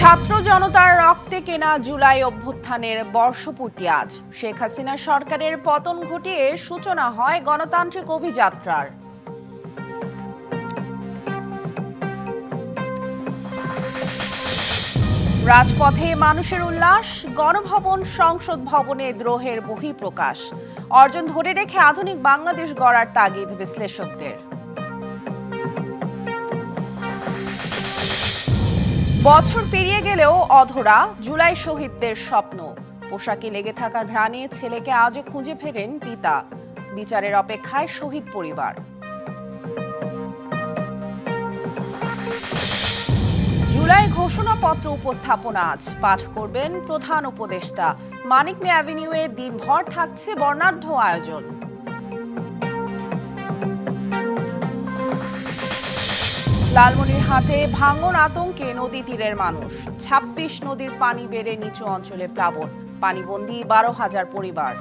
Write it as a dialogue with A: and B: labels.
A: ছাত্র জনতার রক্তে কেনা জুলাই অভ্যুত্থানের বর্ষপূর্তি আজ। শেখ হাসিনা সরকারের পতন ঘটিয়ে সূচনা হয় গণতান্ত্রিক অভিযাত্রার। রাজপথে মানুষের উল্লাস, গণভবন সংসদ ভবনে দ্রোহের বহিঃপ্রকাশ। অর্জন ধরে রেখে আধুনিক বাংলাদেশ গড়ার তাগিদ বিশ্লেষকদের। বছর পেরিয়ে গেলেও অধরা জুলাই শহীদদের স্বপ্ন। পোশাকে লেগে থাকা ঘ্রাণে ছেলেকে আজও খুঁজে ফেরেন পিতা। বিচারের অপেক্ষায় শহীদ পরিবার। জুলাই ঘোষণাপত্র উপস্থাপনা আজ। পাঠ করবেন প্রধান উপদেষ্টা। মানিক মে অ্যাভিনিউয়ে দিনভর থাকছে বর্ণাঢ্য আয়োজন। লালমনিরহাটে ভাঙন আতঙ্কে নদী তীরের মানুষ। ২৬ নদীর পানি বেড়ে নিচু অঞ্চলে প্লাবন। পানিবন্দী বারো হাজার পরিবার।